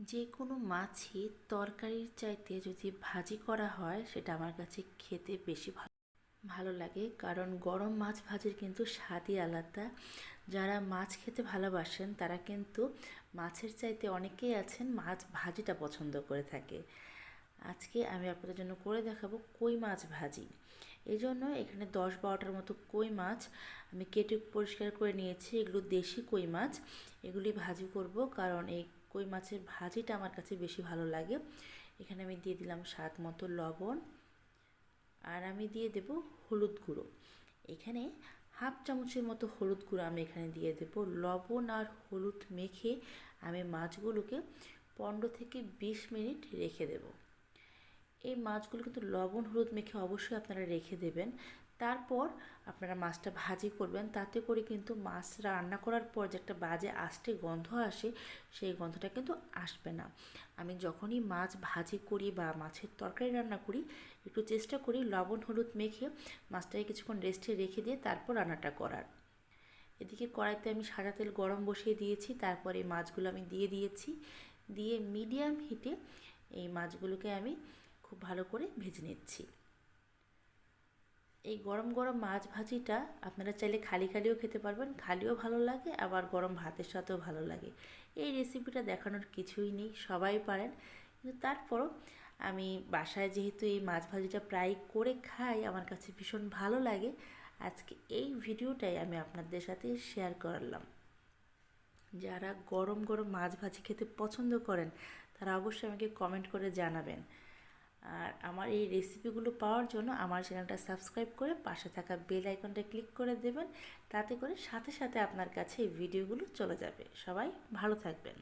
যে কোনো মাছই তরকারির চাইতে যদি ভাজি করা হয়, সেটা আমার কাছে খেতে বেশি ভালো ভালো লাগে। কারণ গরম মাছ ভাজির কিন্তু স্বাদই আলাদা। যারা মাছ খেতে ভালোবাসেন, তারা কিন্তু মাছের চাইতে অনেকেই আছেন মাছ ভাজিটা পছন্দ করে থাকে। আজকে আমি আপনাদের জন্য করে দেখাবো কই মাছ ভাজি। এই জন্য এখানে দশ বারোটার মতো কই মাছ আমি কেটে পরিষ্কার করে নিয়েছি। এগুলো দেশি কই মাছ। এগুলি ভাজি করব কারণ এই কই মাছের ভাজিটা আমার কাছে বেশি ভালো লাগে। এখানে আমি দিয়ে দিলাম স্বাদ মতো লবণ। আর আমি দিয়ে দেব হলুদ গুঁড়ো। এখানে হাফ চামচের মতো হলুদ গুঁড়ো আমি এখানে দিয়ে দেব। লবণ আর হলুদ মেখে আমি মাছগুলোকে পনেরো থেকে বিশ মিনিট রেখে দেব। এই মাছগুলো কিন্তু লবণ হলুদ মেখে অবশ্যই আপনারা রেখে দেবেন। তারপর আপনারা মাছটা ভাজি করবেন। তাতে করে কিন্তু মাছ রান্না করার পর যে একটা বাজে আষ্টে গন্ধ আসে, সেই গন্ধটা কিন্তু আসবে না। আমি যখনই মাছ ভাজি করি বা মাছের তরকারি রান্না করি, একটু চেষ্টা করি লবণ, হলুদ মেখে মাছটাকে কিছুক্ষণ রেস্টে রেখে দিয়ে তারপর রান্নাটা করার। এদিকে কড়াইতে আমি সাদা তেল গরম বসিয়ে দিয়েছি, তারপরে মাছগুলো আমি দিয়ে দিয়েছি। দিয়ে মিডিয়াম হিটে এই মাছগুলোকে আমি খুব ভালো করে ভেজে নিচ্ছি। এই গরম গরম মাছ ভাজিটা আপনারা চাইলে খালি খালিও খেতে পারবেন, খালিও ভালো লাগে, আবার গরম ভাতের সাথেও ভালো লাগে। এই রেসিপিটা দেখানোর কিছুই নেই, সবাই পারেন। কিন্তু তারপরও আমি বাসায় যেহেতু এই মাছ ভাজিটা প্রায় করে খাই, আমার কাছে ভীষণ ভালো লাগে। আজকে এই ভিডিওটাই আমি আপনাদের সাথে শেয়ার করলাম। যারা গরম গরম মাছ ভাজি খেতে পছন্দ করেন, তারা অবশ্যই আমাকে কমেন্ট করে জানাবেন। আর আমার এই রেসিপিগুলো পাওয়ার জন্য আমার চ্যানেলটা সাবস্ক্রাইব করে পাশে থাকা বেল আইকনটা ক্লিক করে দেবেন। তাতে করে সাথে সাথে আপনার কাছে এই ভিডিওগুলো চলে যাবে। সবাই ভালো থাকবেন।